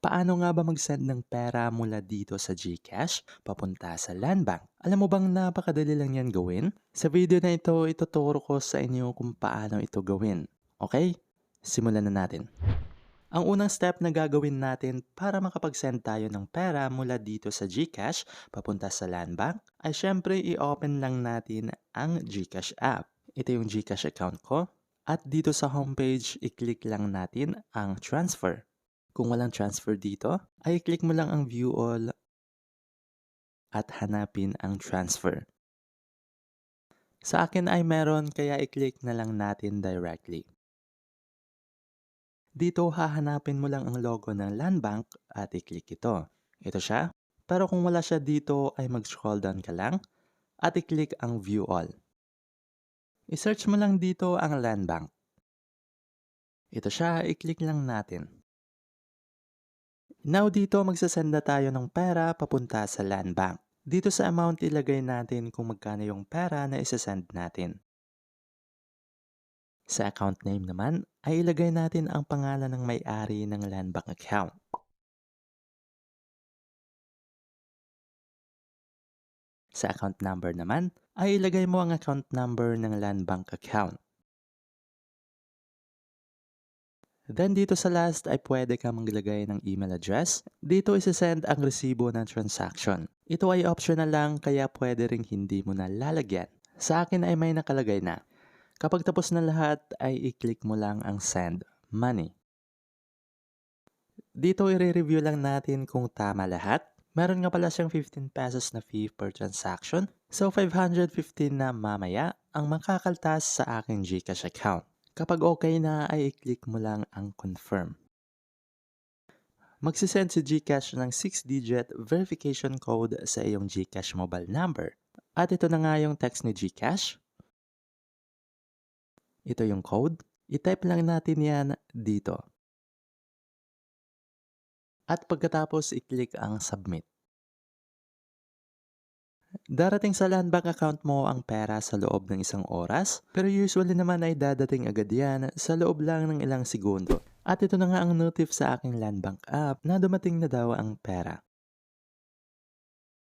Paano nga ba mag-send ng pera mula dito sa GCash papunta sa Land Bank? Alam mo bang napakadali lang yan gawin? Sa video na ito, ituturo ko sa inyo kung paano ito gawin. Okay? Simulan na natin. Ang unang step na gagawin natin para makapag-send tayo ng pera mula dito sa GCash papunta sa Land Bank ay syempre i-open lang natin ang GCash app. Ito yung GCash account ko at dito sa homepage i-click lang natin ang transfer. Kung walang transfer dito, ay i-click mo lang ang view all at hanapin ang transfer. Sa akin ay meron kaya i-click na lang natin directly. Dito hahanapin mo lang ang logo ng Land Bank at i-click ito. Ito siya. Pero kung wala siya dito ay mag-scroll down ka lang at i-click ang view all. I-search mo lang dito ang Land Bank. Ito siya, i-click lang natin. Now dito magsasend na tayo ng pera papunta sa Land Bank. Dito sa amount ilagay natin kung magkano yung pera na isasend natin. Sa account name naman ay ilagay natin ang pangalan ng may-ari ng Land Bank account. Sa account number naman ay ilagay mo ang account number ng Land Bank account. Then dito sa last ay pwede ka maglagay ng email address. Dito isasend ang resibo ng transaction. Ito ay optional lang kaya pwede ring hindi mo na lalagyan. Sa akin ay may nakalagay na. Kapag tapos na lahat ay i-click mo lang ang send money. Dito i-review lang natin kung tama lahat. Meron nga pala siyang 15 pesos na fee per transaction. So 515 na mamaya ang makakaltas sa aking Gcash account. Kapag okay na ay i-click mo lang ang confirm. Magsisend si Gcash ng 6-digit verification code sa iyong Gcash mobile number. At ito na nga yung text ni Gcash. Ito yung code. I-type lang natin yan dito. At pagkatapos i-click ang submit. Darating sa Land Bank account mo ang pera sa loob ng isang oras, pero usually naman ay dadating agad yan sa loob lang ng ilang segundo. At ito na nga ang notif sa aking Land Bank app na dumating na daw ang pera.